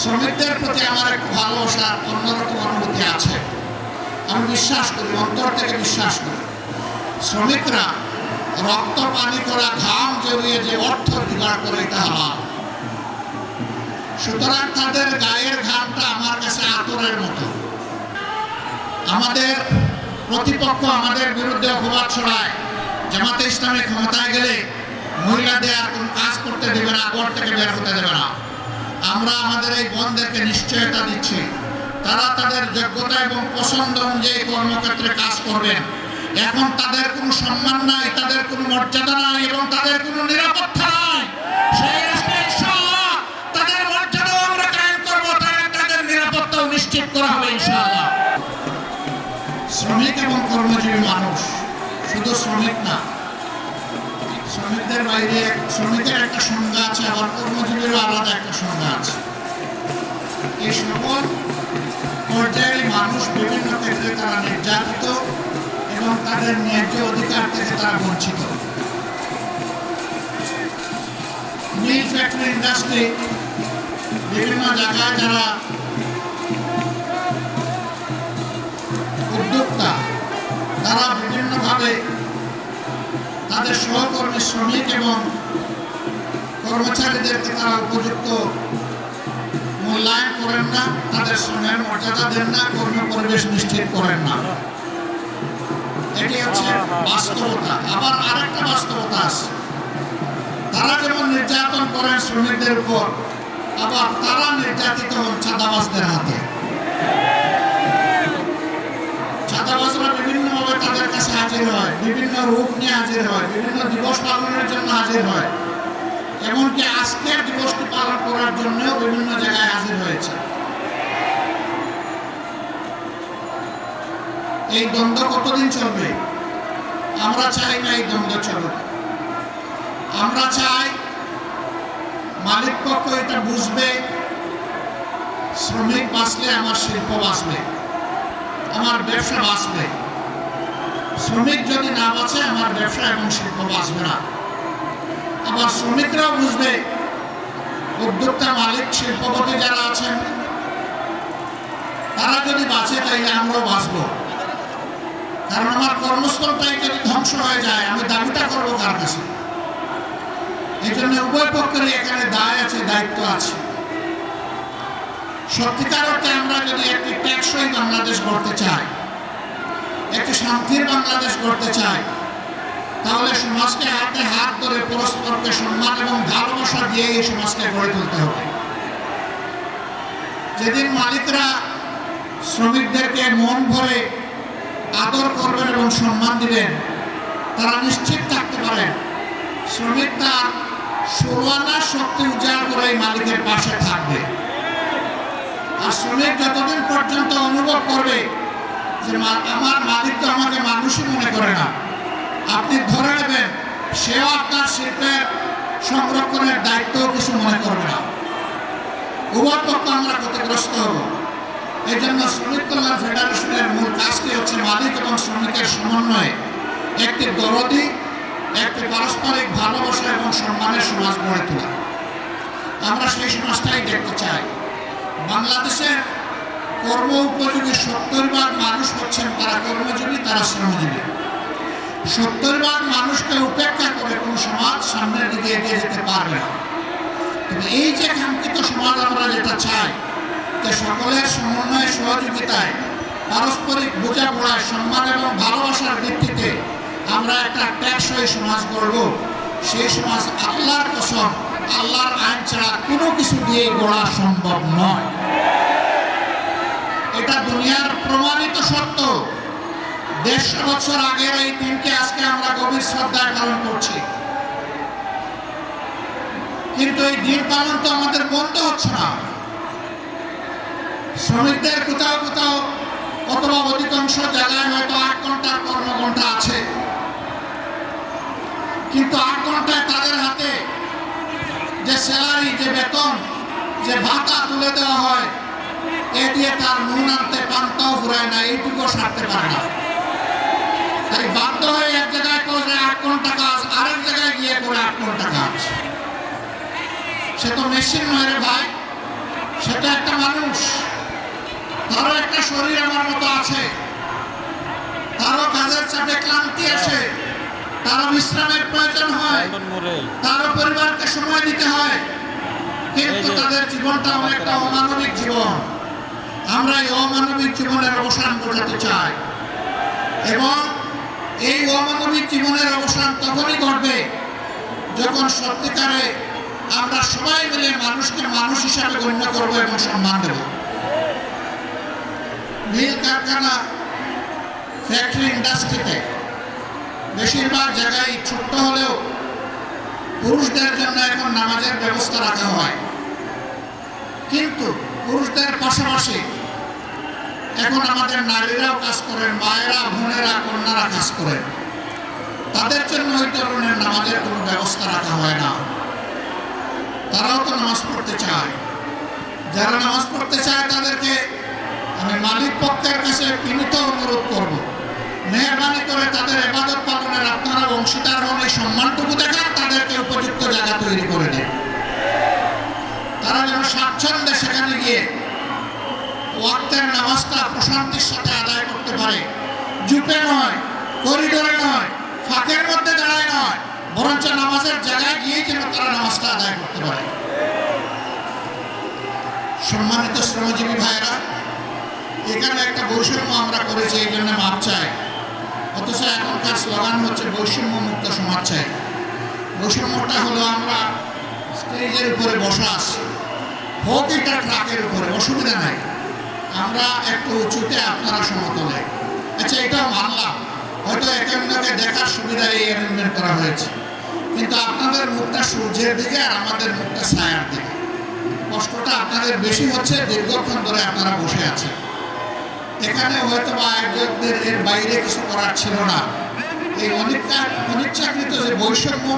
শ্রমিকদের প্রতি আমার একটু ভালোবাসা, অন্যরকম অনুভূতি আছে। আমি বিশ্বাস করি, অন্তর থেকে বিশ্বাস করি। শ্রমিকরা রক্ত, পানি করা ঘাম জড়িয়ে যে অর্থ জোগাড় করে তা সুতরাং তাদের গায়ের ঘামটা আমার কাছে আতরের মতো। আমাদের প্রতিপক্ষ আমাদের বিরুদ্ধে অপবাদ ছড়ায়। জামাতে ইসলামী ক্ষমতায় গেলে মহিলাদের আর কোনো কাজ করতে দেবে না ঘর থেকে বের হতে দেবে না। আমরা আমাদের এই বন্ধেরকে নিশ্চয়তা দিচ্ছি। তারা তাদের যোগ্যতা এবং পছন্দ অনুযায়ী কর্মক্ষেত্রে কাজ করবেন। এখন তাদের কোনো সম্মান নাই, তাদের কোনো মর্যাদা নাই এবং তাদের কোনো নিরাপত্তা নাই। মানুষ বিভিন্ন ক্ষেত্রে তারা নির্যাতিত এবং তাদের ন্যায্য অধিকার থেকে তারা বঞ্চিত। মিল ফ্যাক্টরি ইন্ডাস্ট্রি বিভিন্ন জায়গায় যারা উদ্যোক্তা, তারা বিভিন্নভাবে তাদের সহকর্মী, শ্রমিক এবং কর্মচারীদেরকে তারা উপযুক্ত মূল্যায়ন করেন না, তাদের শ্রমের মর্যাদা দেন না কর্ম পরিবেশ নিশ্চিত করেন না। এটি হচ্ছে বাস্তবতা। আবার আরেকটা বাস্তবতা আছে। তারা যেমন নির্যাতন করেন শ্রমিকদের উপর, আবার তারা নির্যাতিত হন চাঁদাবাজদের হাতে। চাঁদাবাজরা বিভিন্নভাবে তাদের কাছে হাজির হয়, বিভিন্ন রূপ নিয়ে হাজির হয়, বিভিন্ন দিবস পালনের জন্য হাজির হয়। এমনকি আজকের দিবসটি পালন করার জন্যও বিভিন্ন জায়গায় হাজির হয়েছে। এই দ্বন্দ্ব কতদিন চলবে? আমরা চাই না এই দ্বন্দ্ব চলুক। আমরা চাই মালিক পক্ষ এটা বুঝবে, শ্রমিক বাঁচলে আমার শিল্প বাঁচবে, আমার ব্যবসা বাঁচবে। শ্রমিক যদি না বাঁচে, আমার ব্যবসা এবং শিল্প বাঁচবে না। আবার শ্রমিকরাও বুঝবে। উদ্যোক্তা মালিক, শিল্পপতি যারা আছেন, তারা যদি বাঁচে, তাইলে আমরাও বাঁচবো। কারণ আমার কর্মস্থলটাই যদি ধ্বংস হয়ে যায়, আমি দাবিটা করব কার কাছে? এই জন্য উভয় পক্ষেরই এখানে দায় আছে, দায়িত্ব আছে। সত্যিকার অর্থে আমরা যদি একটি টেকসই বাংলাদেশ গড়তে চাই, একটি শান্তির বাংলাদেশ গড়তে চাই তাহলে সমাজকে হাতে হাত ধরে পরস্পরকে সম্মান এবং ভালোবাসা দিয়ে এই সমাজকে গড়ে তুলতে হবে। যেদিন মালিকরা শ্রমিকদেরকে মন ভরে আদর করবেন এবং সম্মান দিবেন, তারা নিশ্চিত থাকতে পারেন। শ্রমিক তার ষোলানা শক্তি উজাড় করে মালিকের পাশে থাকবে। আর শ্রমিক যতদিন পর্যন্ত অনুভব করবে যে আমার মালিক তো আমাকে মানুষই মনে করে না আপনি ধরে নেবেন সেও আপনার শিল্পের সংরক্ষণের দায়িত্ব কিছু মনে করবে না। উভয় পক্ষ আমরা ক্ষতিগ্রস্ত হব। এই জন্য শ্রমিক কল্যাণ ফেডারেশনের মূল কাজটি হচ্ছে মালিক এবং শ্রমিকের সমন্বয়ে একটি দরদি, একটি পারস্পরিক ভালোবাসা এবং সম্মানের সমাজ গড়ে তোলা। আমরা সেই সমাজটাই দেখতে চাই। বাংলাদেশের কর্ম উপযোগী সত্তর ভাগ মানুষ হচ্ছেন, তারা কর্মজীবী, তারা শ্রমজীবী। সত্তর ভাগ মানুষকে উপেক্ষা করে কোনো সমাজ সামনের দিকে এগিয়ে যেতে পারবে না। তবে এই যে কাঙ্ক্ষিত সমাজ আমরা যেটা চাই যে সকলের সমন্বয় সহযোগিতায় পারস্পরিক বোঝাপড়ায় সম্মান এবং ভালোবাসার ভিত্তিতে আমরা একটা টেকসই সমাজ গড়ব। সেই সমাজ আল্লাহর কসম, আল্লাহর আইন ছাড়া কোনো কিছু দিয়ে গড়া সম্ভব নয়। এটা দুনিয়ার প্রমাণিত সত্য। দেড়শো বছর আগের এই দিনকে আজকে আমরা গভীর শ্রদ্ধায় পালন করছি। কিন্তু এই দিন পালন তো আমাদের বন্ধ হচ্ছে না। শ্রমিকদের কোথাও কোথাও অথবা অধিকাংশ জায়গায় হয়তো আট ঘণ্টার কর্মঘণ্টা আছে। কিন্তু আট ঘন্টায় তাদের হাতে যে স্যালারি, যে বেতন, যে ভাতা তুলে দেওয়া হয়, এ দিয়ে তার নুন আনতে পান্তাও ফুরায় না এইটুকু সারতে পারে না। তাই বাধ্য হয়ে এক জায়গায় করে আট ঘণ্টা কাজ আরেক জায়গায় গিয়ে করে আট ঘণ্টা কাজ। সে তো মেশিন নয় রে ভাই। সেটা একটা মানুষ। তারও একটা শরীর আমার মতো আছে। তারও কাজের চাপে ক্লান্তি আসে। তারও বিশ্রামের প্রয়োজন হয়। তারও পরিবারকে সময় দিতে হয়। কিন্তু তাদের জীবনটা অনেকটা অমানবিক জীবন। আমরা এই অমানবিক জীবনের অবসান ঘটাতে চাই। এবং এই অমানবিক জীবনের অবসান তখনই ঘটবে যখন সত্যিকারে আমরা সবাই মিলে মানুষকে মানুষ হিসাবে গণ্য করব এবং সম্মান দেব। মিল কারখানা ফ্যাক্টরি ইন্ডাস্ট্রিতে বেশিরভাগ জায়গায় ছোট্ট হলেও পুরুষদের জন্য এখন নামাজের ব্যবস্থা রাখা হয়। কিন্তু পুরুষদের পাশাপাশি এখন আমাদের নারীরাও কাজ করেন, মায়েরা, বোনেরা, কন্যারা কাজ করেন। তাদের জন্য ওই ধরনের নামাজের কোনো ব্যবস্থা রাখা হয় না। তারাও তো নামাজ পড়তে চায়। যারা নামাজ পড়তে চায় তাদেরকে আমি মালিক পক্ষের কাছে বিনীত অনুরোধ করব। মেহরবানি করে তাদের এবাদত পালনের আপনারা অংশীদার হন, এই সম্মানটুকু দেখান, তাদেরকে উপযুক্ত জায়গা তৈরি করে দিন। তারা যেন স্বাচ্ছন্দ্যে সেখানে গিয়ে ওয়াক্তের নামাজটা প্রশান্তির সাথে আদায় করতে পারে। জুপে নয়, করিডোরে নয়, ফাঁকের মধ্যে দাঁড়ায় নয়, বরঞ্চ নামাজের জায়গায় গিয়ে যেন তারা নামাজটা আদায় করতে পারে। সম্মানিত শ্রমজীবী ভাইয়েরা, এখানে একটা বৈষম্য আমরা করেছি, এই জন্য মাপ চাই। অথচ এখনকার স্লোগান হচ্ছে বৈষম্য মুক্ত সমাজ চাই। বৈষম্যটা হলো আমরা স্টেজের উপরে বসা আছি। হোক এটা ট্রাকের উপরে, অসুবিধা নাই। আমরা একটু উঁচুতে আপনারা সমতলে আচ্ছা এটাও মানলাম হয়তো একে অন্যকে দেখার সুবিধা এই অ্যারেঞ্জমেন্ট করা হয়েছে। কিন্তু আপনাদের মুখটা সূর্যের দিকে আর আমাদের মুখটা ছায়ার দিকে। কষ্টটা আপনাদের বেশি হচ্ছে দীর্ঘক্ষণ ধরে আপনারা বসে আছেন। এখানে হয়তো বা আয়োজকদের এর বাইরে কিছু করার ছিল না। এই অনিচ্ছা অনিচ্ছাকৃত যে বৈষম্য,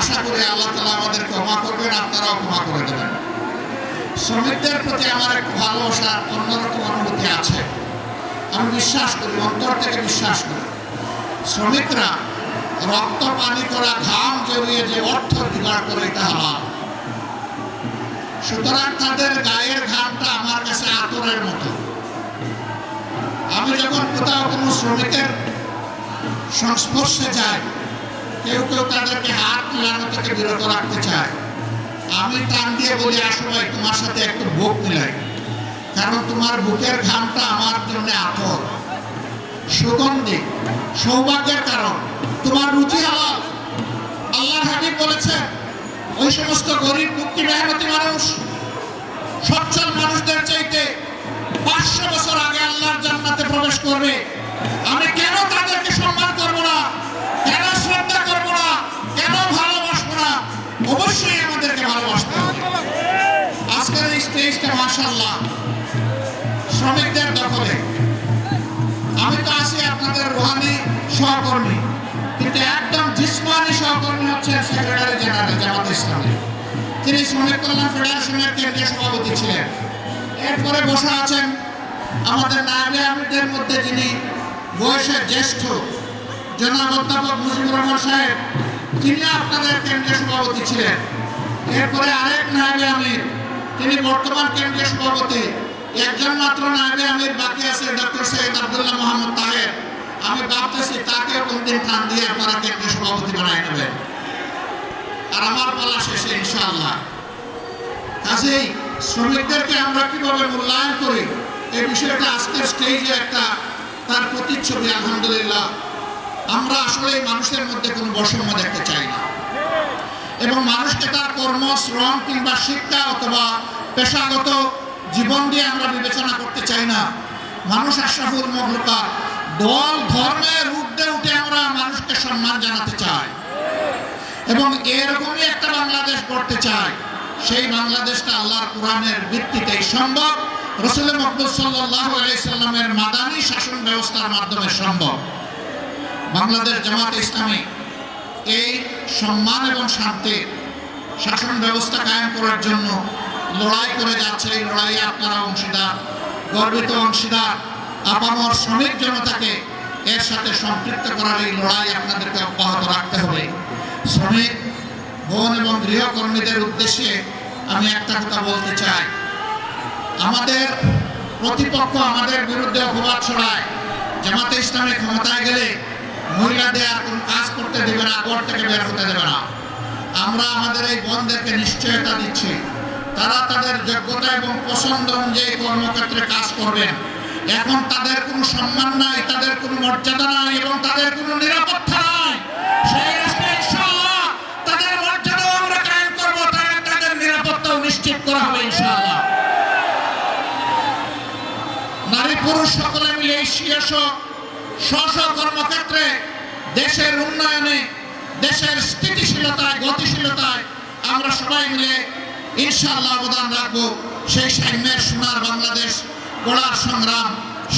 আশা করি আল্লাহ তালা আমাদের ক্ষমা করবেন, আপনারাও ক্ষমা করে দেবেন। শ্রমিকদের প্রতি আমার একটু ভালোবাসা, অন্যরকম অনুভূতি আছে। আমি বিশ্বাস করি, অন্তর থেকে বিশ্বাস করি। শ্রমিকরা রক্ত, পানি করা, ঘাম জড়িয়ে যে অর্থ জোগাড় করে হালাল। সুতরাং তাদের গায়ের ঘামটা আমার কাছে আতরের মতো। আমি যখন কোথাও কোনো শ্রমিকের সংস্পর্শে যাই, কেউ কেউ তাদেরকে হাত মিলানো থেকে বিরত রাখতে চায়। আমি টান দিয়ে বলি, আসো ভাই, তোমার সাথে একটু বুক মিলাই কারণ তোমার বুকের ঘামটা আমার জন্য আতর। সুগন্ধি, সৌভাগ্যের কারণ। তোমার রুচি হালাল আল্লাহ হাবিব বলেছেন, ওই সমস্ত গরিব, মুক্তি, মেহনতি মানুষ সচ্ছল সহকর্মী। কিন্তু একদম জিসমানি সহকর্মী হচ্ছেন সেক্রেটারি জেনারেল জামাত ইসলামী। তিনি শ্রমিক কল্যাণ ফেডারেশনের কেন্দ্রীয় সভাপতি ছিলেন। এরপরে বসে আছেন আমাদের নায়বে আমিরদের মধ্যে যিনি বয়সে জ্যেষ্ঠ জনাব অধ্যাপক মুজিবুর রহমান সাহেব, তিনি আপনাদের কেন্দ্রীয় সভাপতি ছিলেন। এরপরে আরেক নায়বে আমির, তিনি বর্তমান কেন্দ্রীয় সভাপতি। একজন মাত্র নায়বে আমির বাকি আছে ডক্টর সৈয়দ আব্দুল্লাহ মোহাম্মদ তাহের। আমি ভাবতেছি তাকে কোনদিন টান দিয়ে আপনারা কেন্দ্রীয় সভাপতি বানায় নেবেন আর আমার পালা শেষে ইনশাআল্লাহ। কাজেই শ্রমিকদেরকে আমরা কীভাবে মূল্যায়ন করি, এই বিষয়টা আজকের স্টেজে একটা তার প্রতিচ্ছবি, আলহামদুলিল্লাহ। আমরা আসলে মানুষের মধ্যে কোনো বৈষম্য দেখতে চাই না। এবং মানুষকে তার কর্ম, শ্রম কিংবা শিক্ষা অথবা পেশাগত জীবন দিয়ে আমরা বিবেচনা করতে চাই না। মানুষ আশরাফুল মহলুকা দল ধর্মের ঊর্ধ্বে উঠে আমরা মানুষকে সম্মান জানাতে চাই। এবং এরকমই একটা বাংলাদেশ করতে চাই। সেই বাংলাদেশটা আল্লাহর কোরআনের ভিত্তিতেই সম্ভব। রসুল মকবুল সাল্লাহ আলাইসাল্লামের মাদানী শাসন ব্যবস্থার মাধ্যমে সম্ভব। বাংলাদেশ জামাত ইসলামী এই সম্মান এবং শান্তি শাসন ব্যবস্থা কায়েম করার জন্য লড়াই করে যাচ্ছে। এই লড়াইয়ে আপনারা অংশীদার, গর্বিত অংশীদার। আপামর শ্রমিক জনতাকে এর সাথে সম্পৃক্ত করার এই লড়াই আপনাদেরকে অব্যাহত রাখতে হবে। শ্রমিক, বোন এবং গৃহকর্মীদের উদ্দেশ্যে আমি একটা কথা বলতে চাই। আমাদের প্রতিপক্ষ আমাদের বিরুদ্ধে অপবাদ ছড়ায়। জামাতে ইসলামী ক্ষমতায় গেলে মহিলাদের আর কোনো কাজ করতে দেবে না, ঘর থেকে বের হতে দেবে না। আমরা আমাদের এই বোনদেরকে নিশ্চয়তা দিচ্ছি। তারা তাদের যোগ্যতা এবং পছন্দ অনুযায়ী কর্মক্ষেত্রে কাজ করবেন। এখন তাদের কোনো সম্মান নাই, তাদের কোনো মর্যাদা নাই এবং তাদের কোনো নিরাপত্তা নাই। তাদের মর্যাদাও আমরা কায়েম করব তাদের নিরাপত্তাও নিশ্চিত করা হবে ইনশাআল্লাহ। নারী পুরুষ সকলে মিলে এশিয়া স্ব স্ব কর্মক্ষেত্রে দেশের উন্নয়নে, দেশের স্থিতিশীলতায়, গতিশীলতায় আমরা সবাই মিলে ইনশাআল্লাহ অবদান রাখব। সেই সাম্যের সোনার বাংলাদেশ গড়ার সংগ্রাম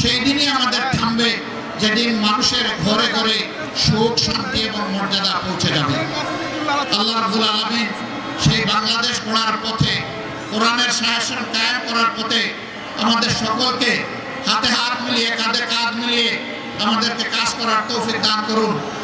সেই দিনই আমাদের থামবে, যেদিন মানুষের ঘরে ঘরে সুখ, শান্তি এবং মর্যাদা পৌঁছে যাবে। আল্লাহ আলামিন সেই বাংলাদেশ গড়ার পথে, কোরআনের শাসন কায়েম করার পথে আমাদের সকলকে হাতে হাত মিলিয়ে, কাঁধে কাঁধ মিলিয়ে আমাদেরকে কাজ করার তৌফিক দান করুন।